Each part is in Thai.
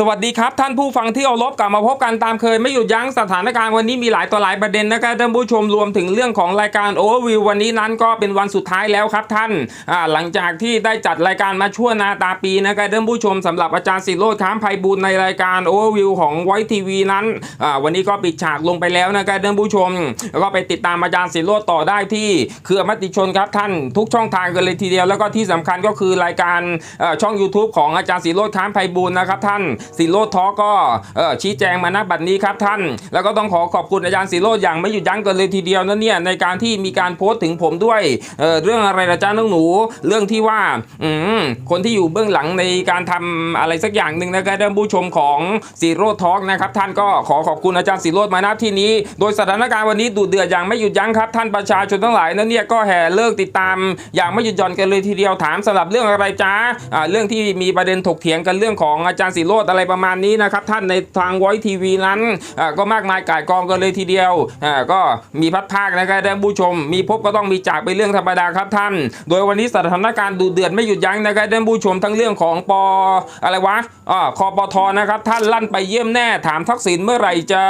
สวัสดีครับ ท่านผู้ฟังที่เอารบกลับมาพบกันตามเคยไม่หยุดยั้งสถานการณ์วันนี้มีหลายต่อหลายประเด็นนะครับท่านผู้ชมรวมถึงเรื่องของรายการโอเวอร์วิววันนี้นั้นก็เป็นวันสุดท้ายแล้วครับท่านอ่าหลังจากที่ได้จัดรายการมาชั่วนาตาปีนะครับท่านผู้ชมสำหรับอาจารย์สิโรธค้ามไพบูลย์ในรายการโอเวอร์วิวของไวทีวีนั้นอ่าวันนี้ก็ปิดฉากลงไปแล้วนะครับท่านผู้ชมแล้วก็ไปติดตามอาจารย์สิโรธต่อได้ที่เครือมติชนครับท่านทุกช่องทางกันเลยทีเดียว แล้วก็ที่สำคัญก็คือรายการช่อง YouTube ของอาจารย์สิโรธค้ามไพบูลนะครับท่านสิโรธทอก็ชี้แจงมาณบัดนี้ครับท่าน แล้วก็ต้องขอขอบคุณอาจารย์สิโรธอย่างไม่หยุดยั้งกันเลยทีเดียวนะเนี่ยในการที่มีการโพสต์ถึงผมด้วยเเรื่องอะไรนะจ๊ะน้องหนู เรื่องที่ว่าอืคนที่อยู่เบื้องหลังในการทำอะไรสักอย่างหนึ่งนะครับท่านผู้ชมของสิโรธทอนะครับท่านก็ขอขอบคุณอาจารย์สิโรธมาณที่นี้ โดยสถานการณ์วันนี้ดูเดือดอย่างไม่หยุดยั้งครับท่านประชาชนทั้งหลายนะเนี่ยก็แห่เลิกติดตาม อย่างไม่หยุดหย่อนกันเลยทีเดียวถามสำหรับเรื่องอะไรจ้าเรื่องที่มีประเด็นถกเถียงกันเรื่องของอาจารย์สิโรธอะไรประมาณนี้นะครับท่านในทางไวทีวีนั้นก็มากมายก่ายกองกันเลยทีเดียวก็มีพัดภาคนะครับท่านผู้ชม มีพบก็ต้องมีจากเป็นเรื่องธรรมดาครับท่าน โดยวันนี้สถานการณ์ดูเดือดไม่หยุดยั้งนะครับท่านผู้ชมทั้งเรื่องของปออะไรวะอ่าคอปทนะครับท่านลั่นไปเยี่ยมแน่ถามทักษิณเมื่อไหร่จะ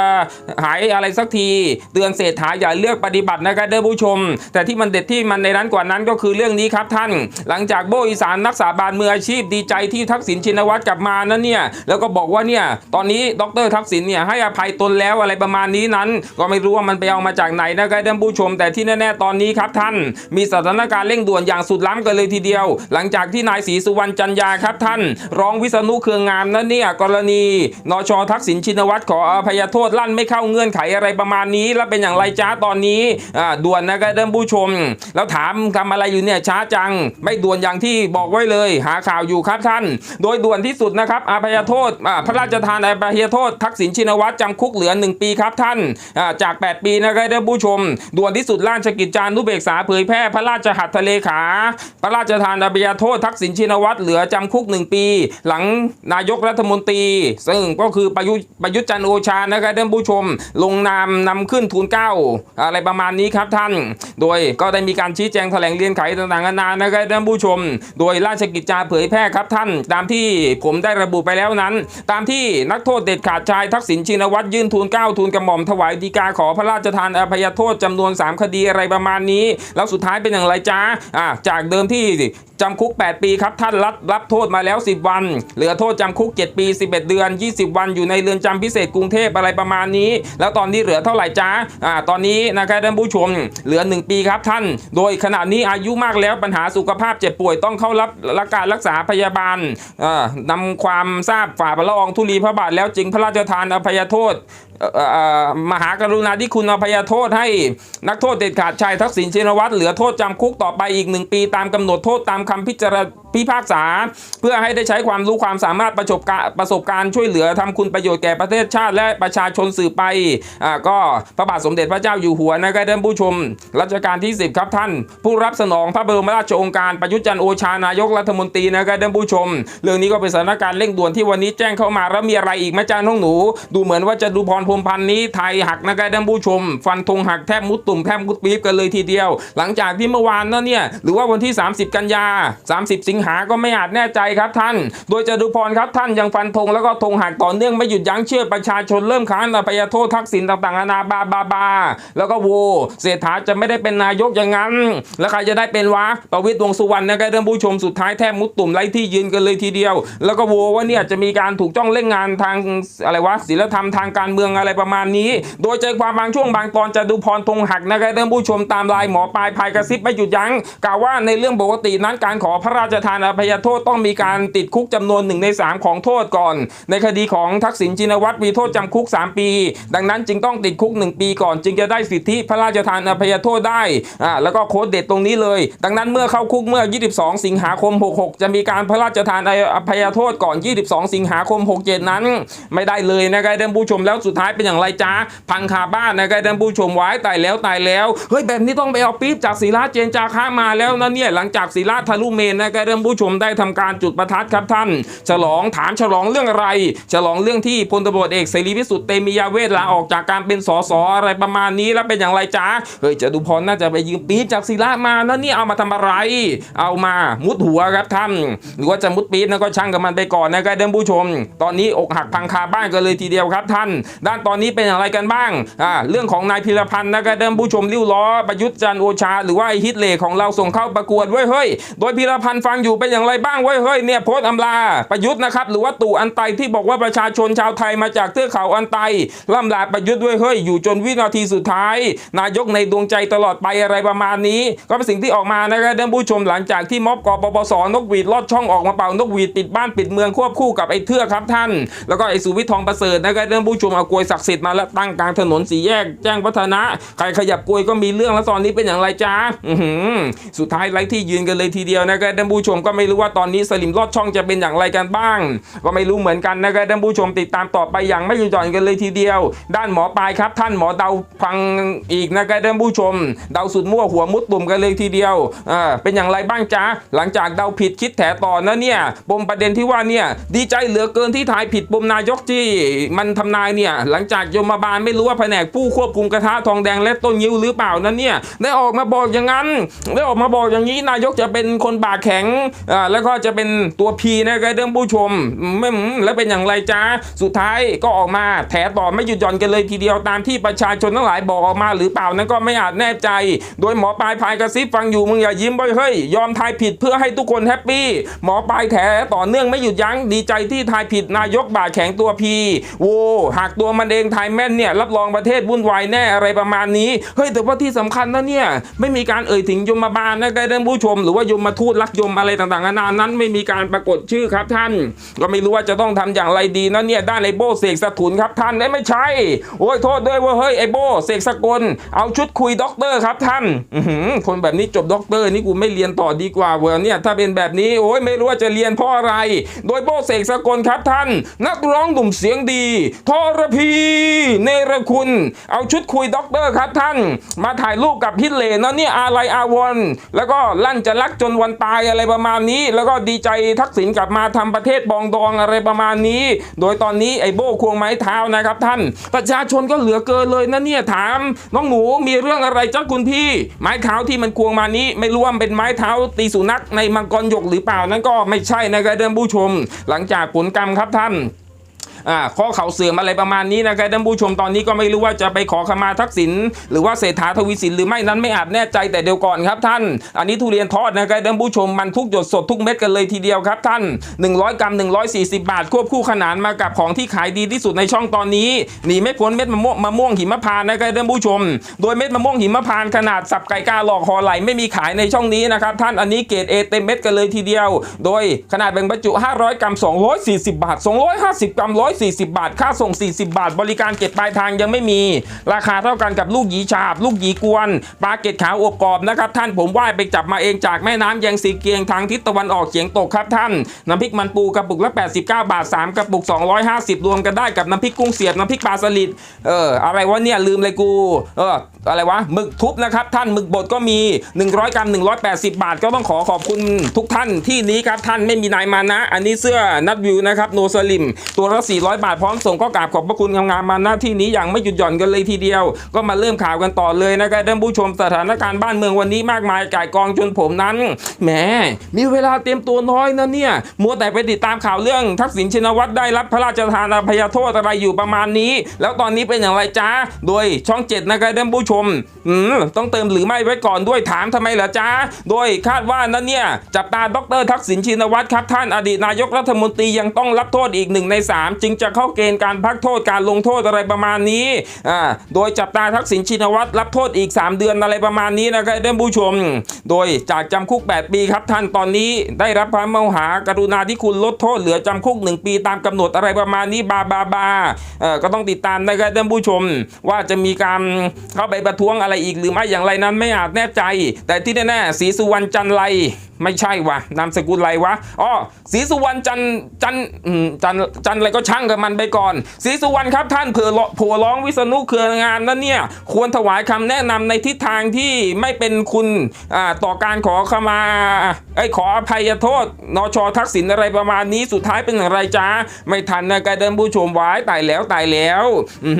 หายอะไรสักที เตือนเศรษฐาอย่าเลือกปฏิบัตินะครับท่านผู้ชม แต่ที่มันเด็ดที่มันในนั้นกว่านั้นก็คือเรื่องนี้ครับท่าน หลังจากโบอีสานนักสาบานมืออาชีพดีใจที่ทักษิณชินวัตรกลับมานั้นเนี่ยแล้วก็บอกว่าเนี่ยตอนนี้ดรทักษิณเนี่ยให้อภัยตนแล้วอะไรประมาณนี้นั้น ก็ไม่รู้ว่ามันไปเอามาจากไหนนะครับท่านผู้ชม แต่ที่แน่ๆตอนนี้ครับท่าน มีสถานการณ์เร่งด่วนอย่างสุดล้ำกันเลยทีเดียว หลังจากที่นายศรีสุวรรณจันยาครับท่านร้องวิษณุเครืองามนั้นเนี่ยกรณีนชทักษิณชินวัตรขออภัยโทษลั่นไม่เข้าเงื่อนไขอะไรประมาณนี้ แล้วเป็นอย่างไรจ้าตอนนี้อ่าด่วนนะครับท่านผู้ชม แล้วถามทำอะไรอยู่เนี่ยช้าจัง ไม่ด่วนอย่างที่บอกไว้เลย หาข่าวอยู่ครับท่าน โดยด่วนที่สุดนะครับอภัยโทษอ่าพระราชทานอภัยโทษทักษิณชินวัตรจำคุกเหลือ 1 ปีครับท่านจาก 8 ปีนะครับท่านผู้ชมด่วนที่สุดราชกิจจานุเบกษาเผยแพร่พระราชหัตถเลขา พระราชทานอภัยโทษทักษิณชินวัตรเหลือจำคุก 1 ปี หลังนายกรัฐมนตรี ซึ่งก็คือประยุทธ์ประยุทธ์จันโอชานะครับท่านผู้ชม ลงนามนำขึ้นทูลเก้าอะไรประมาณนี้ครับท่าน โดยก็ได้มีการชี้แจงแถลงเรียนไขต่างๆนานานะครับท่านผู้ชม โดยราชกิจจาเผยแพร่ครับท่าน ตามที่ผมได้ระบุไปแล้วนั้น ตามที่นักโทษเด็ดขาดชายทักษิณชินวัตรยื่นทูลเก้าทูลกระหม่อมถวายฎีกาขอพระราชทานอภัยโทษจำนวน 3 คดีอะไรประมาณนี้ แล้วสุดท้ายเป็นอย่างไรจ้าอ่าจากเดิมที่จำคุก 8 ปีครับ ท่านรับรับโทษมาแล้ว 10 วัน เหลือโทษจำคุก 7 ปี 11 เดือน 20 วันอยู่ในเรือนจำพิเศษกรุงเทพอะไรประมาณนี้ แล้วตอนนี้เหลือเท่าไหร่จ้าอ่าตอนนี้นะครับท่านผู้ชมเหลือ 1 ปีครับท่าน โดยขณะนี้อายุมากแล้วปัญหาสุขภาพเจ็บป่วยต้องเข้ารับรับการรักษาพยาบาลอ่านำความทราบฝ่าพระละอองธุลีพระบาทแล้วจึงพระราชทานอภัยโทษ มหากรุณาธิคุณอภัยโทษให้นักโทษเด็ดขาดชายทักษิณชินวัตรเหลือโทษจำคุกต่อไปอีกหนึ่งปีตามกำหนดโทษตามคำพิจารณาพิพากษา เพื่อให้ได้ใช้ความรู้ความสามารถประสบการประสบการณ์ช่วยเหลือทำคุณประโยชน์แก่ประเทศชาติและประชาชนสืบไปอ่าก็พระบาทสมเด็จพระเจ้าอยู่หัวนะครับท่านผู้ชมรัชกาลที่ 10 ครับท่าน ผู้รับสนองพระบรมราชโองการประยุทธ์จันโอชานายกรัฐมนตรีนะครับท่านผู้ชม เรื่องนี้ก็เป็นสถานการณ์เร่งด่วนที่วันนี้แจ้งเข้ามาแล้วมีอะไรอีกไหมจ้าน้องหนู ดูเหมือนว่าจะดูพรพรมพันธ์นี้ไทยหักนะครับท่านผู้ชม ฟันธงหักแทบมุดตุ่มแทบมุดปี๊บกันเลยทีเดียว หลังจากที่เมื่อวานนั่นเนี่ยหรือว่าวันที่ 30 กันยา 30 สิงหาก็ไม่อาจแน่ใจครับท่าน โดยจตุพรครับท่านยังฟันธงแล้วก็ธงหักต่อเนื่องไม่หยุดยั้งเชื่อประชาชนเริ่มค้านอภัยโทษทักษิณต่างๆนานาบาบาบา แล้วก็โวเศรษฐาจะไม่ได้เป็นนายกอย่างนั้น แล้วใครจะได้เป็นวะประวิตรวงสุวรรณนะครับท่านผู้ชมสุดท้ายแทบมุดตุ่มไร้ที่ยืนกันเลยทีเดียว แล้วก็โวว่าเนี่ยจะมีการถูกจ้องเล่นงานทางอะไรวะศีลธรรมทางการเมืองอะไรประมาณนี้ โดยใจความบางช่วงบางตอนจะดูพรธงหักนะครับท่านผู้ชมตามลายหมอปลายพายกระซิบไม่หยุดยั้งกล่าวว่าในเรื่องปกตินั้นการขอพระราชทานอภัยโทษต้องมีการติดคุกจำนวนหนึ่งในสามของโทษก่อน ในคดีของทักษิณชินวัตรมีโทษจำคุก 3 ปี ดังนั้นจึงต้องติดคุก 1 ปีก่อน จึงจะได้สิทธิพระราชทานอภัยโทษได้อ่าแล้วก็โค้ดเด็ดตรงนี้เลย ดังนั้นเมื่อเข้าคุกเมื่อ 22 สิงหาคม 66 จะมีการพระราชทานอภัยโทษก่อน 22 สิงหาคม 67 นั้น ไม่ได้เลยนะครับท่านผู้ชมแล้วสุดท้ายายเป็นอย่างไรจ้าพังคาบ้านนะครับท่านผู้ชมไว้ตายแล้วตายแล้วเฮ้ยแบบนี้ต้องไปเอาปี๊บจากศิลาเจนจาค้ามาแล้วนะเนี่ยหลังจากศิลาทะลุเมนนะครับท่านผู้ชมได้ทำการจุดประทัดครับท่าน ฉลองถามฉลองเรื่องอะไร ฉลองเรื่องที่พลตำรวจเอกเสรีพิสุทธิ์เตมียาเวทลาออกจากการเป็นสสอะไรประมาณนี้แล้วเป็นอย่างไรจ้าเฮ้ยจตุพรน่าจะไปยืมปี๊บจากศิลามานะเนี่ยเอามาทำอะไร เอามามุดหัวครับท่าน หรือว่าจะมุดปี๊บนะก็ช่างกับมันไปก่อนนะครับท่านผู้ชม ตอนนี้อกหักพังคาบ้านกันเลยทีเดียวครับท่านด้านตอนนี้เป็นอย่างไรกันบ้างอ่าเรื่องของนายพิรพันธ์นะครับท่านผู้ชมริ้วล้อประยุทธ์จันโอชา หรือว่าไอฮิตเลของเราส่งเข้าประกวดเว้ยเฮ้ยโดยพิรพันธ์ฟังอยู่เป็นอย่างไรบ้างเว้ยเฮ้ยเนี่ยโพสต์อำลาประยุทธ์นะครับหรือว่าตู่อันไตที่บอกว่าประชาชนชาวไทยมาจากเทือกเขาอันไตล่ำลาประยุทธ์เว้ยเฮ้ยอยู่จนวินาทีสุดท้าย นายกในดวงใจตลอดไปอะไรประมาณนี้ ก็เป็นสิ่งที่ออกมานะครับท่านผู้ชมหลังจากที่ม็อบกปปสนกหวีดลอดช่องออกมาเป่านกหวีดปิดบ้านปิดเมืองควบคู่กับไอ้เทือกครับท่าน แล้วก็ไอ้สุวิทย์ทองประเสริฐนะครับท่านผู้ชมเอากลวยศักดิ์สิทธิ์มาแล้วตั้งกลางถนนสีแยกแจ้งวัฒนะ ใครขยับกลวยก็มีเรื่องแล้วตอนนี้เป็นอย่างไรจ้าสุดท้ายไร้ที่ยืนกันเลยทีเดียวนะครับท่านผู้ชมก็ไม่รู้ว่าตอนนี้สลิมลอดช่องจะเป็นอย่างไรกันบ้าง ก็ไม่รู้เหมือนกันนะครับท่านผู้ชมติดตามต่อไปอย่างไม่หยุดหย่อนกันเลยทีเดียว ด้านหมอปลายครับ ท่านหมอเดาฟังอีกนะครับท่านผู้ชม เดาสุดมั่วหัวมุดตุ่มกันเลยทีเดียวอ่าเป็นอย่างไรบ้างจ๊ะหลังจากเดาผิดคิดแถต่อนะเนี่ยปมประเด็นที่ว่าเนี่ยดีใจเหลือเกินที่ทายผิดปมนายกที่มันทำนายเนี่ยหลังจากยมบาลไม่รู้ว่าแผนกผู้ควบคุมกระทะทองแดงและต้นยิ้วหรือเปล่านั้นเนี่ยได้ออกมาบอกอย่างนั้นได้ออกมาบอกอย่างนี้นายกจะเป็นคนบากแข็งอ่าแล้วก็จะเป็นตัวพีนะครับท่านผู้ชมไม่แล้วเป็นอย่างไรจ๊ะสุดท้ายก็ออกมาแถต่อไม่หยุดหย่อนกันเลยทีเดียวตามที่ประชาชนทั้งหลายบอกออกมาหรือเปล่านั้นก็ไม่อาจแน่ใจ โดยหมอปลายพายกระซิบฟังอยู่มึงอย่ายิ้มไปเฮ้ยยอมทายผิดเพื่อให้ทุกคนแฮปปี้หมอปลายแถต่อเนื่องไม่หยุดยั้งดีใจที่ทายผิดนายกบาดแข็งตัวพีโวหากตัวมันเองไทยแม่นเนี่ยรับรองประเทศวุ่นวายแน่อะไรประมาณนี้เฮ้ยแต่ว่าที่สำคัญนะเนี่ยไม่มีการเอ่ยถึงยมบาลนะครับท่านผู้ชม หรือว่ายมมาทูตรักยมอะไรต่างๆนานานั้น ไม่มีการปรากฏชื่อครับท่าน ก็ไม่รู้ว่าจะต้องทำอย่างไรดีนะเนี่ยด้านไอโบเสกสถุนครับท่านเอ้ไม่ใช่โอ้ยโทษด้วยว่าเฮ้ยไอโบเสกสกลเอาชุดคุยด็อกเตอร์ครับท่านคนแบบนี้จบด็อกเตอร์นี่กูไม่เรียนต่อดีกว่าเวอร์เนี่ยถ้าเป็นแบบนี้โอ้ยไม่รู้ว่าจะเรียนเพราะอะไร โดยโบเสกสกลครับท่าน นักร้องหนุ่มเสียงดีทรพีเนรคุณ เอาชุดคุยด็อกเตอร์ครับท่าน มาถ่ายรูปกับฮิตเลนะเนี่ยอาลัยอาวรณ์แล้วก็ลั่นจะรักจนวันตายอะไรประมาณนี้ แล้วก็ดีใจทักษิณกลับมาทำประเทศบองดองอะไรประมาณนี้ โดยตอนนี้ไอ้โบ้ควงไม้เท้านะครับท่าน ประชาชนก็เหลือเกินเลยนะเนี่ยถาม น้องหนูมีเรื่องอะไรจ้าคุณพี่ ไม้เท้าที่มันควงมานี้ ไม่รู้ว่ามันเป็นไม้เท้าตีสุนัขในมังกรหยกหรือเปล่านั้นก็ไม่ใช่นะครับเดิมผู้ชม หลังจากผลกรรมครับท่าน อ่าข้อเข่าเสื่อมอะไรประมาณนี้นะครับท่านผู้ชมตอนนี้ก็ไม่รู้ว่าจะไปขอขมาทักษิณหรือว่าเศรษฐาทวีสินหรือไม่นั้นไม่อาจแน่ใจแต่เดี๋ยวก่อนครับท่าน อันนี้ทุเรียนทอดนะครับท่านผู้ชมมันทุกหยดสดทุกเม็ดกันเลยทีเดียวครับท่าน 100 กรัม 140 บาท ควบคู่ขนานมากับของที่ขายดีที่สุดในช่องตอนนี้หนีไม่พ้นเม็ดมะม่วงมะม่วงหิมพานต์นะครับท่านผู้ชม โดยเม็ดมะม่วงหิมพานต์ขนาดสับไก่กาหลอกคอไหลไม่มีขายในช่องนี้นะครับท่านอันนี้เกรดเอเต็มเม็ดกันเลยทีเดียว โดยขนาดแบ่งบรรจุ 500 กรัม 240 บาท 250 กรัม40 บาท ค่าส่ง 40 บาท บริการเก็บปลายทางยังไม่มี ราคาเท่ากันกับลูกหยีฉาบ ลูกหยีกวนปลาเก็ดขาวอบกรอบนะครับท่านผมว่ายไปจับมาเองจากแม่น้ำยังสีเกียงทางทิศตะวันออกเฉียงตกครับท่าน น้ำพริกมันปูกระปุกละ 89 บาท 3 กระปุก 250 รวมกันได้กับน้ำพริกกุ้งเสียบน้ำพริกปลาสลิดเอออะไรวะเนี่ยลืมเลยกูเออ อะไรวะหมึกทุบนะครับท่านหมึกบดก็มี 100 กรัม 180 บาท ก็ต้องขอขอบคุณทุกท่านที่นี้ครับท่านไม่มีนายมานะ อันนี้เสื้อนัดวิวนะครับโนสลิมตัวละ400 บาทพร้อมส่งก็กราบขอบพระคุณงามมาณที่นี้อย่างไม่หยุดหย่อนกันเลยทีเดียว ก็มาเริ่มข่าวกันต่อเลยนะครับท่านผู้ชมสถานการณ์บ้านเมืองวันนี้มากมายก่ายกองจนผมนั้นแหมมีเวลาเตรียมตัวน้อยนะเนี่ยมัวแต่ไปติดตามข่าวเรื่อง ทักษิณชินวัตรได้รับพระราชทานอภัยโทษอะไรอยู่ประมาณนี้ แล้วตอนนี้เป็นอย่างไรจ้าโดยช่องเจ็ดนะครับท่านผู้ชมมต้องเติมหรือไม่ไว้ก่อนด้วยถามทำไมเหรอจ้าโดยคาดว่านั้นเนี่ย จับตาดรทักษิณชินวัตรครับท่านอดีตนายกรัฐมนตรียังต้องรับโทษอีกหนึ่งในสามจึงจะเข้าเกณฑ์การพักโทษการลงโทษอะไรประมาณนี้อ่าโดยจับตาทักษิณชินวัตรรับโทษอีก 3 เดือนอะไรประมาณนี้นะครับท่านผู้ชม โดยจากจำคุก 8 ปีครับท่านตอนนี้ได้รับพระมหากรุณาธิคุณลดโทษเหลือจำคุก 1 ปีตามกำหนดอะไรประมาณนี้บาบาบาเอ่อก็ต้องติดตามนะครับท่านผู้ชม ว่าจะมีการเข้าไปประท้วงอะไรอีกหรือไม่อย่างไรนั้นไม่อาจแน่ใจ แต่ที่แน่ๆศรีสุวรรณจันไรไม่ใช่วะนามสกุลไรวะอ๋อศรีสุวรรณจันจันจันจันอะไรก็ช่างกับมันไปก่อนศรีสุวรรณครับท่านเผื่อผัวร้องวิษณุเครืองานนั่นเนี่ยควรถวายคำแนะนำในทิศทางที่ไม่เป็นคุณอ่าต่อการขอขมาไอ้ขออภัยโทษนชทักษิณอะไรประมาณนี้สุดท้ายเป็นอย่างไรจ้าไม่ทันนะกายเดินผู้ชมไว้ตายแล้วตายแล้วอื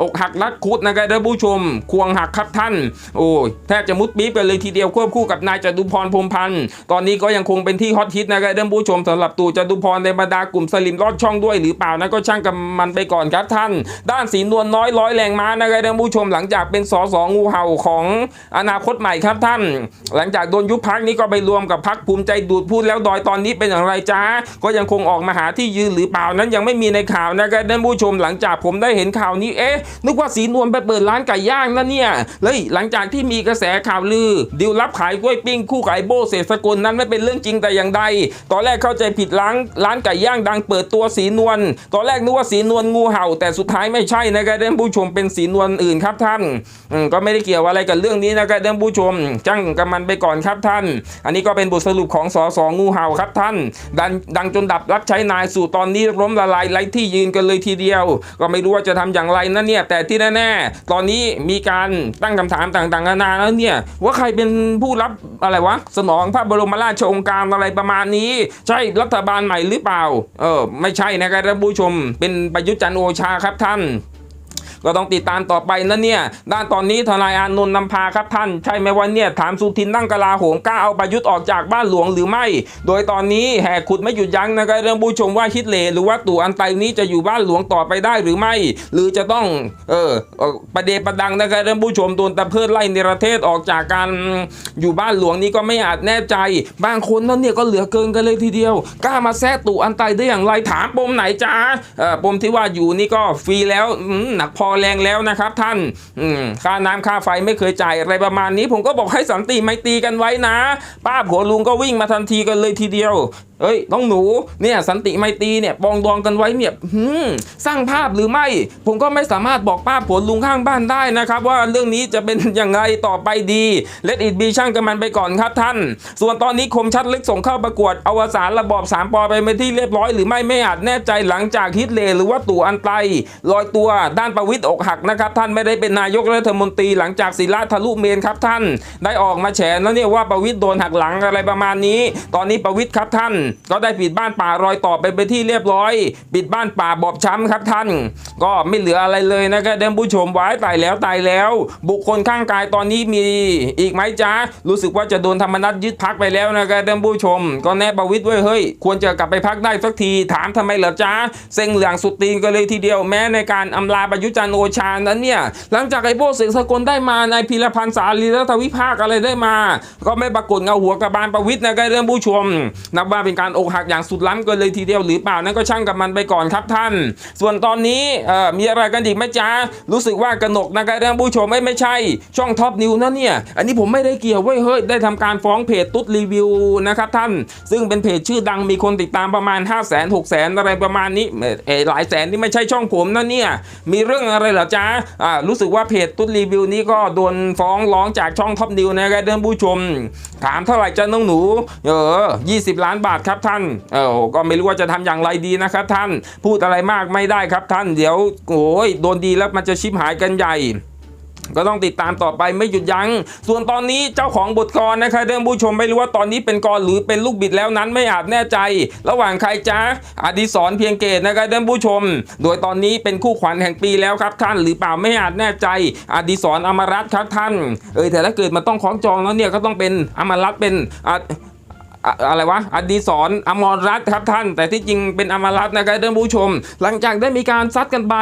ออกหักรักคุดนะกายเดินผู้ชมควงหักครับท่าน โอ้ยแทบจะมุดปี๊บกันเลยทีเดียวควบคู่กับนายจตุพรพรมพันธ์ตอนนี้ก็ยังคงเป็นที่ฮอตฮิตนะกายเดินผู้ชมสำหรับตู่จตุพรในบรรดากลุ่มสลิมรอดช่องด้วยหรือเปล่านะก็ช่างกับมันไปก่อนครับท่าน ด้านสีนวลน้อยร้อยแรงม้านะกายเดินผู้ชมหลังจากเป็นสสงูเห่าของอนาคตใหม่ครับท่าน หลังจากโดนยุบพักนี้ก็ไปรวมกับพักภูมิใจดูดพูดแล้วดอยตอนนี้เป็นอย่างไรจ้าก็ยังคงออกมาหาที่ยืนหรือเปล่านั้นยังไม่มีในข่าวนะครับท่านผู้ชมหลังจากผมได้เห็นข่าวนี้เอ๊ะนึกว่าสีนวลไปเปิดร้านไก่ย่างนั่นเนี่ยเลยหลังจากที่มีกระแสข่าวลือดิวรับขายกล้วยปิ้งคู่ไก่โบเศษฐกลนั้นไม่เป็นเรื่องจริงแต่อย่างใด ตอนแรกเข้าใจผิดร้านร้านไก่ย่างดังเปิดตัวสีนวล ตอนแรกนึกว่าสีนวลงูเห่า แต่สุดท้ายไม่ใช่นะครับท่านผู้ชมเป็นสีนวลอื่นครับท่านก็ไม่ได้เกี่ยวอะไรกับเรื่องนี้นะครับท่านผู้ชมจ้างกับมันไปก่อนครับท่าน อันนี้ก็เป็นบทสรุปของสสงูเห่าครับท่านดังดังจนดับรับใช้นายสู่ตอนนี้ล้มละลายไร้ที่ยืนกันเลยทีเดียว ก็ไม่รู้ว่าจะทำอย่างไรนะเนี่ยแต่ที่แน่ๆตอนนี้มีการตั้งคำถามต่างๆนานาแล้วเนี่ยว่าใครเป็นผู้รับอะไรวะสนองพระบรมราชโองการอะไรประมาณนี้ ใช่รัฐบาลใหม่หรือเปล่า เออไม่ใช่นะครับท่านผู้ชม เป็นประยุทธ์จันโอชาครับท่าน ก็ต้องติดตามต่อไปนะเนี่ย ด้านตอนนี้ทนายอานนท์นำพาครับท่าน ใช่ไหมวันเนี่ยถามสุทินนั่งกลาโหมกล้าเอาประยุทธ์ออกจากบ้านหลวงหรือไม่ โดยตอนนี้แหกขุดไม่หยุดยั้งนะครับเรื่องผู้ชมว่าฮิตเลหรือว่าตู่อันไตนี้จะอยู่บ้านหลวงต่อไปได้หรือไม่ หรือจะต้องเออประเดประดังนะครับเรื่องผู้ชมโดนตะเพิดไล่ในประเทศออกจากการอยู่บ้านหลวงนี้ก็ไม่อาจแน่ใจบางคนนั่นเนี่ยก็เหลือเกินกันเลยทีเดียว กล้ามาแซะตู่อันไตได้อย่างไรถามปมไหนจ้าปมที่ว่าอยู่นี่ก็ฟรีแล้วหนักพอแรงแล้วนะครับท่านค่าน้ำค่าไฟไม่เคยจ่ายอะไรประมาณนี้ ผมก็บอกให้สันติไม่ตีกันไว้นะ ป้าผัวลุงก็วิ่งมาทันทีกันเลยทีเดียวเอ้ยน้องหนูเนี่ยสันติไมตรีเนี่ยปองดองกันไว้เนี่ยสร้างภาพหรือไม่ ผมก็ไม่สามารถบอกป้าผัวลุงข้างบ้านได้นะครับ ว่าเรื่องนี้จะเป็นอย่างไรต่อไปดีเลดอิดบีช่างกันมันไปก่อนครับท่าน ส่วนตอนนี้คมชัดลึกส่งเข้าประกวดอวสานระบอบสามปอไปเป็นที่เรียบร้อยหรือไม่ไม่อาจแน่ใจหลังจากฮิตเลหรือว่าตู่อันไตลอยตัวด้านประวิตรอกหักนะครับท่านไม่ได้เป็นนายกรัฐมนตรีหลังจากศิลาทะลุเมนครับท่าน ได้ออกมาแฉแล้วเนี่ยว่าประวิตรโดนหักหลังอะไรประมาณนี้ ตอนนี้ประวิตรครับท่านก็ได้ปิดบ้านป่ารอยต่อไปไปที่เรียบร้อย ปิดบ้านป่าบอบช้ำครับท่าน ก็ไม่เหลืออะไรเลยนะครับเดิมผู้ชมไว้ตายแล้วตายแล้ว บุคคลข้างกายตอนนี้มีอีกไหมจ๊ะรู้สึกว่าจะโดนธรรมนัตยึดพักไปแล้วนะครับเดิมผู้ชม ก็แน่ประวิตรไว้ยเฮ้ยควรจะกลับไปพักได้สักทีถามทำไมเหรอจ๊ะเซ็งเหลืองสุดตีนกันเลยทีเดียวแม้ในการอำลาประยุจันโอชานั้นเนี่ยหลังจากไอ้โบเสกสกลได้มาในพิรพันธ์สารีรัฐวิภาคอะไรได้มา ก็ไม่ปรากฏเงาหัวกระบาลประวิตรนะครับเรื่องผู้ชม นับว่าเป็นการอกหักอย่างสุดล้ำกันเลยทีเดียวหรือเปล่านั่นก็ช่างกับมันไปก่อนครับท่าน ส่วนตอนนี้มีอะไรกันอีกไหมจ๊ะรู้สึกว่ากระหนกนะครับเรื่องผู้ชมไม่ไม่ใช่ ช่องท็อปนิวนั่นเนี่ยอันนี้ผมไม่ได้เกี่ยวเว้ยเฮ้ยได้ทำการฟ้องเพจตุ๊ดรีวิวนะครับท่าน ซึ่งเป็นเพจชื่อดังมีคนติดตามประมาณ 5 0 0 0 0 0 6 0 0 0 0อะไรประมาณนี้เออหลายแสนที่ไม่ใช่ช่องผมนั่นเนี่ยมีเรื่องอะไรเหรอจ๊ะอ่ารู้สึกว่าเพจตุ๊ดรีวิวนี้ก็โดนฟ้องร้องจากช่องท็อปนิวนะครับเรื่องผู้ชม ถามเท่าไหร่จ้าน้องหนู เออ 20 ล้านบาทครับท่านเออก็ไม่รู้ว่าจะทำอย่างไรดีนะครับท่านพูดอะไรมากไม่ได้ครับท่านเดี๋ยวโอ้ยโดนดีแล้วมันจะชิบหายกันใหญ่ก็ต้องติดตามต่อไปไม่หยุดยัง้ง ส่วนตอนนี้เจ้าของบทกรนะคะเดิมผู้ชมไม่รู้ว่าตอนนี้เป็นกรหรือเป็นลูกบิดแล้วนั้นไม่อาจแน่ใจ ระหว่างใครจ้าอดิศรเพียงเกตนะคะเดิมผู้ชม โดยตอนนี้เป็นคู่ขวัญแห่งปีแล้วครับท่านหรือเปล่าไม่อาจแน่ใจ อดิศรอมรัตครับท่าน เออแต่ถ้าเกิดมันต้องคล้องจองแล้วเนี่ยก็ต้องเป็นอมรัตเป็น อะอะไรวะอดีศรอมรรัตครับท่าน แต่ที่จริงเป็นอมรรัตนะครับท่านผู้ชม หลังจากได้มีการซัดกันไป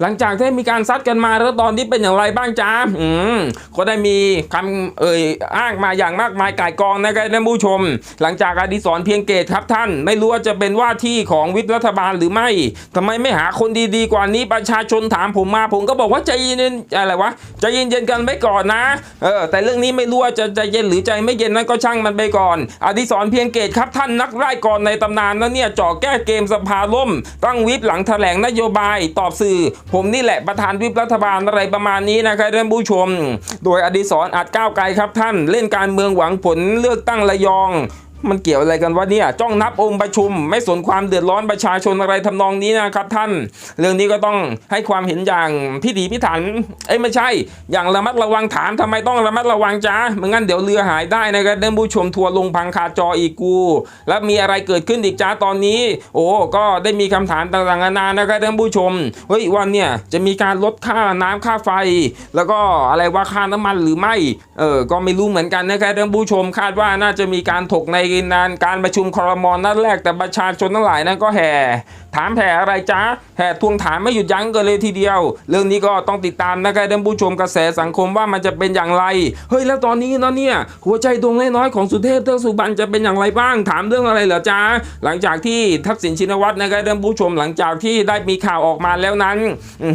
หลังจากได้มีการซัดกันมาแล้วตอนนี้เป็นอย่างไรบ้างจ้าอืมก็ได้มีคำเอ่ยอ้างมาอย่างมากมายก่ายกองนะครับท่านผู้ชม หลังจากอดีศรเพียงเกตครับท่าน ไม่รู้ว่าจะเป็นว่าที่ของวิทย์รัฐบาลหรือไม่ทำไมไม่หาคนดีๆกว่านี้ประชาชนถามผมมาผมก็บอกว่าใจเย็นๆอะไรวะใจเย็นๆกันไว้ก่อนนะเออแต่เรื่องนี้ไม่รู้ว่าจะใจเย็นหรือใจไม่เย็นนั้นก็ช่างมันไปก่อนอดิศรรเพียงเกตครับท่านนักไร่กรในตำนานนะเนี่ยเจ่อแก้เกมสภาล่ม ตั้งวิปหลังแถลงนโยบายตอบสื่อ ผมนี่แหละประธานวิปรัฐบาลอะไรประมาณนี้นะครับท่านผู้ชม โดยอดีศรอัดก้าวไกลครับท่านเล่นการเมืองหวังผลเลือกตั้งระยอง มันเกี่ยวอะไรกันวะเนี่ยจ้องนับองค์ประชุม ไม่สนความเดือดร้อนประชาชนอะไรทำนองนี้นะครับท่าน เรื่องนี้ก็ต้องให้ความเห็นอย่างพิถีพิถันเอ้ไม่ใช่ อย่างระมัดระวังถามทำไมต้องระมัดระวังจ้าไม่งั้นเดี๋ยวเรือหายได้นะครับท่านผู้ชมทัวร์ลงพังคาจออีกกู แล้วมีอะไรเกิดขึ้นอีกจ้าตอนนี้ โอ้ก็ได้มีคำถามต่างๆนานานะครับท่านผู้ชมเฮ้ยวันเนี่ยจะมีการลดค่าน้ำค่าไฟ แล้วก็อะไรว่าค่าน้ำมันหรือไม่เออก็ไม่รู้เหมือนกันนะครับท่านผู้ชมคาดว่าน่าจะมีการถกในนานการประชุมครมนัดแรกแต่ประชาชนทั้งหลายนั้นก็แห่ ถามแผ่อะไรจ้าแห่ทวงถามไม่หยุดยั้งกันเลยทีเดียว เรื่องนี้ก็ต้องติดตามนะครับท่านผู้ชมกระแสสังคมว่ามันจะเป็นอย่างไร เฮ้ยแล้วตอนนี้นะเนี่ยหัวใจดวงน้อยของสุเทพเทือกสุบรรณจะเป็นอย่างไรบ้าง ถามเรื่องอะไรเหรอจ้าหลังจากที่ทักษิณชินวัตรนะครับท่านผู้ชมหลังจากที่ได้มีข่าวออกมาแล้วนั้น อื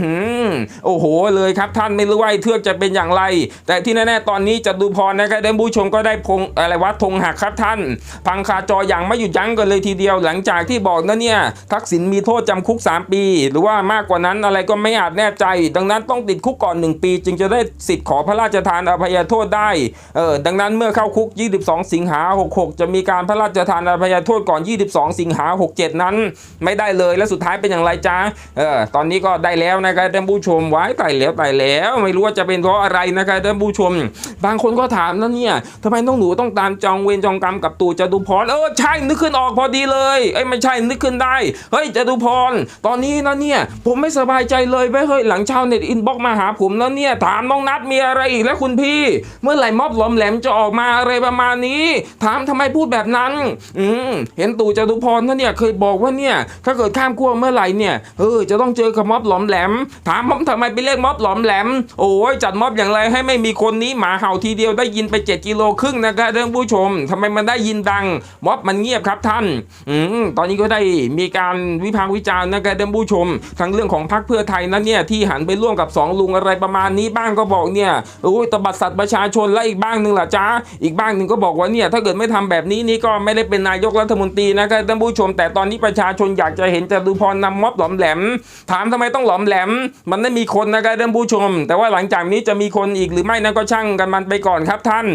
อโอ้โหเลยครับท่านไม่รู้ว่าเทือกจะเป็นอย่างไร แต่ที่แน่ๆตอนนี้จตุพรนะครับท่านผู้ชมก็ได้พงอะไรวะธงหักครับท่านพังคาจออย่างไม่หยุดยั้งกันเลยทีเดียวหลังจากที่บอกนะเนี่ยทักษิณมีโทษจำคุก 3 ปี หรือว่ามากกว่านั้นอะไรก็ไม่อาจแน่ใจ ดังนั้นต้องติดคุกก่อน 1 ปี จึงจะได้สิทธิ์ขอพระราชทานอภัยโทษได้เออดังนั้นเมื่อเข้าคุก 22 สิงหา 66 จะมีการพระราชทานอภัยโทษก่อน 22 สิงหา 67 นั้น ไม่ได้เลยและสุดท้ายเป็นอย่างไรจ้าเออตอนนี้ก็ได้แล้วนะครับท่านผู้ชมไว้ไต่แล้วไต่แล้ว ไม่รู้ว่าจะเป็นเพราะอะไรนะครับท่านผู้ชม บางคนก็ถามแล้วเนี่ยทำไมต้องหนูต้องตามจองเวรจองกรรมกับตูจตุพรเออใช่นึกขึ้นออกพอดีเลยเอ้ยไม่ใช่นึกขึ้นได้เฮ้ยจตุพรตอนนี้นะเนี่ยผมไม่สบายใจเลยไปเฮ้ยหลังชาวเน็ตอินบ็อกมาหาผมแล้วเนี่ยถามน้องนัดมีอะไรอีกแล้วคุณพี่ เมื่อไหร่ม็อบหลอมแหลมจะออกมาอะไรประมาณนี้ ถามทำไมพูดแบบนั้น อืมเห็นตู่จตุพรนะเนี่ยเคยบอกว่าเนี่ยถ้าเกิดข้ามขั้วเมื่อไหร่เนี่ยเออจะต้องเจอกับม็อบหลอมแหลม ถามผมทำไมไปเรียกม็อบหลอมแหลม โอ้ยจัดม็อบอย่างไรให้ไม่มีคนนี้หมาเห่าทีเดียวได้ยินไป 7กิโลครึ่งนะครับท่านผู้ชมทำไมมันได้ยินดังม็อบมันเงียบครับท่านอืมตอนนี้ก็ได้มีการวิพากษ์วิจารณ์นะครับท่านผู้ชม ทั้งเรื่องของพรรคเพื่อไทยนั้นเนี่ยที่หันไปร่วมกับสองลุงอะไรประมาณนี้บ้างก็บอกเนี่ยโอ้ยตบัดสัตว์ประชาชนและอีกบ้างหนึ่งล่ะจ้าอีกบ้างหนึ่งก็บอกว่าเนี่ยถ้าเกิดไม่ทำแบบนี้นี่ก็ไม่ได้เป็นนายกรัฐมนตรีนะครับท่านผู้ชม แต่ตอนนี้ประชาชนอยากจะเห็นจตุพรนำม็อบหลอมแหลม ถามทำไมต้องหลอมแหลม มันไม่มีคนนะครับท่านผู้ชม แต่ว่าหลังจากนี้จะมีคนอีกหรือไม่นั้นก็ช่างกันมันไปก่อนครับท่าน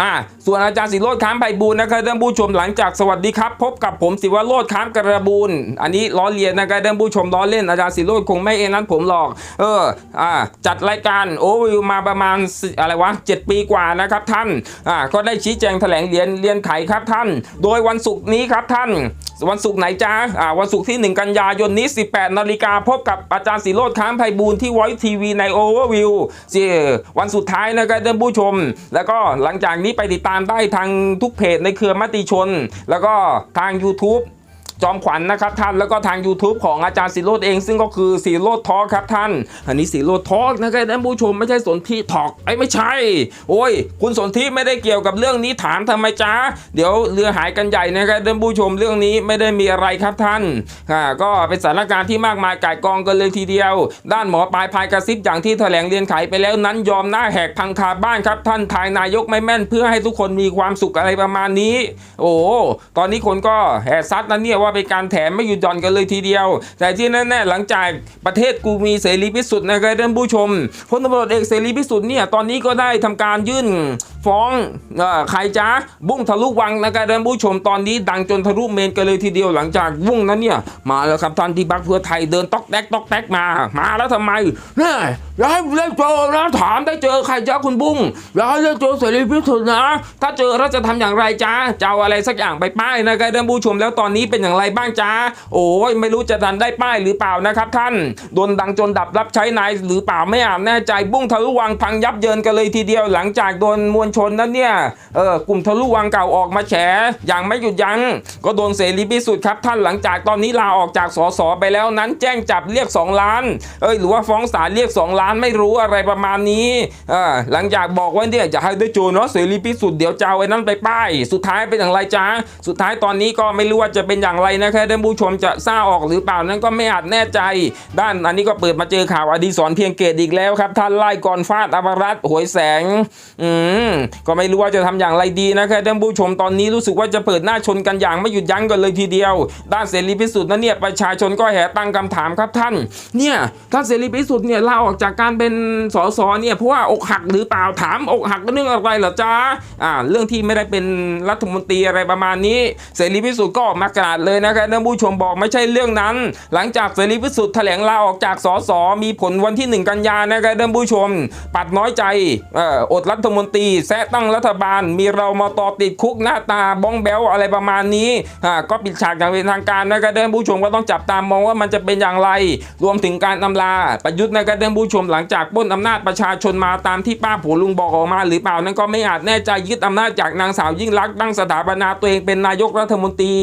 อ่าส่วนอาจารย์สิโรธค้ามไพบูลนะครับท่านผู้ชมหลังจากสวัสดีครับ พบกับผมสิวโรธค้ามกระบูลอันนี้ล้อเลียนนะครับท่านผู้ชมล้อเล่นอาจารย์สิโรธคงไม่เองนั้นผมหรอก เอออ่าจัดรายการโอวิวมาประมาณอะไรวะ7ปีกว่านะครับท่านอ่าก็ได้ชี้แจงแถลงเรียนเรียนไขครับท่าน โดยวันศุกร์นี้ครับท่านวันศุกร์ไหนจ้าอ่า วันศุกร์ที่ 1 กันยายนนี้ 18 นาฬิกาพบกับอาจารย์สิโรธค้ามไพบูลที่ไวท์ทีวีในโอเวอร์วิววันสุดท้ายนะครับท่านผู้ชม แล้วก็หลังจากนี้ไปติดตามได้ทางทุกเพจในเครือมติชน แล้วก็ทาง YouTube จอมขวัญนะครับท่านแล้วก็ทาง YouTube ของอาจารย์สีโรดเอง ซึ่งก็คือสีโรดทอครับท่าน อันนี้สีโรดทอนะครับท่านผู้ชมไม่ใช่สนธิทอกไอ้ไม่ใช่ โอ้ย คุณสนธิไม่ได้เกี่ยวกับเรื่องนี้ถามทำไมจ้าเดี๋ยวเรือหายกันใหญ่นะครับท่านผู้ชมเรื่องนี้ไม่ได้มีอะไรครับท่านอ่าก็เป็นสถานการณ์ที่มากมายก่ายกองกันเลยทีเดียว ด้านหมอปลายพายกระซิบอย่างที่แถลงเรียนไขไปแล้วนั้นยอมหน้าแหกพังคาบ้านครับท่านทายนายกไม่แม่น เพื่อให้ทุกคนมีความสุขอะไรประมาณนี้ โอ้ตอนนี้คนก็แห่ซัดนะเนี่ยว่าเป็นการแถมไม่หยุดหย่อนกันเลยทีเดียว แต่ที่แน่ๆหลังจากประเทศกูมีเสรีพิสุทธิ์นะครับท่านผู้ชมพลตำรวจเอกเสรีพิสุทธิ์เนี่ยตอนนี้ก็ได้ทำการยื่นฟ้องใครจ้าบุ้งทะลุวังนะครับท่านผู้ชมตอนนี้ดังจนทะลุเมนกันเลยทีเดียวหลังจากบุ้งนั้นเนี่ยมาแล้วครับท่านที่บักเพื่อไทยเดินตอกแตกตอกแตกมา มาแล้วทำไมเนี่ยอย่าให้ได้เจอนะถามได้เจอใครจ้าคุณบุ้งอย่าให้ได้เจอเสรีพิสุทธิ์นะ ถ้าเจอแล้วจะทำอย่างไรจ้าจะเอาอะไรสักอย่างไปป้ายนะครับท่านผู้ชมแล้วตอนนี้เป็นอย่างไรบ้างจ้าโอ้ยไม่รู้จะทันได้ป้ายหรือเปล่านะครับท่านโดนดังจนดับรับใช้นายหรือเปล่าไม่อาจแน่ใจบุ้งทะลุวังพังยับเยินกันเลยทีเดียวหลังจากโดนมวลชนนั้นเนี่ยเออกลุ่มทะลุวังเก่าออกมาแฉอย่างไม่หยุดยัง้งก็โดนเสรีพิสุทธิ์ครับท่านหลังจากตอนนี้ลาออกจากสสไปแล้วนั้นแจ้งจับเรียก 2 ล้าน เอ้ยหรือว่าฟ้องศาลเรียก 2 ล้านไม่รู้อะไรประมาณนี้เออหลังจากบอกว่าเนี่ยจะให้ได้โจเนาะเสรีพิสุทธิ์เดี๋ยวจะเอาไอ้นั้นไปป้าย สุดท้ายเป็นอย่างไรจ้าสุดท้ายตอนนี้ก็ไม่รู้ว่าจะเป็นอย่างไรไรนะครับท่านผู้ชมจะทราออกหรือเปล่านั้นก็ไม่อาจแน่ใจ ด้านอันนี้ก็เปิดมาเจอข่าวอดีศรเพียงเกตอีกแล้วครับท่านไล่ก่อนฟาดอภรัตหวยแสง อืมก็ไม่รู้ว่าจะทำอย่างไรดีนะครับท่านผู้ชมตอนนี้รู้สึกว่าจะเปิดหน้าชนกันอย่างไม่หยุดยั้งกันเลยทีเดียว ด้านเสรีพิสุทธิ์นั้นเนี่ยประชาชนก็แห่ตั้งคำถามครับท่าน เนี่ยท่านเสรีพิสุทธิ์เนี่ยลาออกจากการเป็นสสเนี่ยเพราะว่าอกหักหรือเปล่าถามอกหักเรื่องอะไรเหรอจ๊ะอ่า เรื่องที่ไม่ได้เป็นรัฐมนตรีอะไรประมาณนี้ เสรีพิสุทธิ์ก็มากราดเลยนะครับท่านผู้ชมบอกไม่ใช่เรื่องนั้น หลังจากเสรีพิสุทธิ์แถลงลาออกจากสสมีผลวันที่ 1 กันยานะครับท่านผู้ชม ปัดน้อยใจอออดรัฐมนตรีแซะตั้งรัฐบาล มีเรามาต่อติดคุกหน้าตาบ้องแบวอะไรประมาณนี้ก็ปิดฉากอย่างเป็นทางการนะครับท่านผู้ชมก็ต้องจับตามองว่ามันจะเป็นอย่างไร รวมถึงการนำลาประยุทธ์นะครับท่านผู้ชมหลังจากปล้นอำนาจประชาชนมาตามที่ป้าผัวลุงบอกออกมา หรือเปล่านั้นก็ไม่อาจแน่ใจยึดอำนาจจากนางสาวยิ่งรักษณ์ตั้งสถาปนาตัวเองเป็นนายกรัฐมนตรี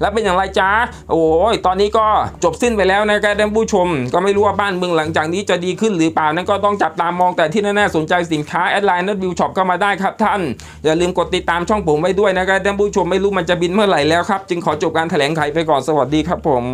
แล้วเป็นอย่างไรจ๊ะโอ้ยตอนนี้ก็จบสิ้นไปแล้วนะครับท่านผู้ชม ก็ไม่รู้ว่าบ้านเมืองหลังจากนี้จะดีขึ้นหรือเปล่านั้นก็ต้องจับตามองแต่ที่แน่ๆสนใจสินค้าแอดไลน์นัดวิวช็อปเข้ามาได้ครับท่าน อย่าลืมกดติดตามช่องผมไว้ด้วยนะครับท่านผู้ชมไม่รู้มันจะบินเมื่อไหร่แล้วครับ จึงขอจบการแถลงไขไปก่อนสวัสดีครับผม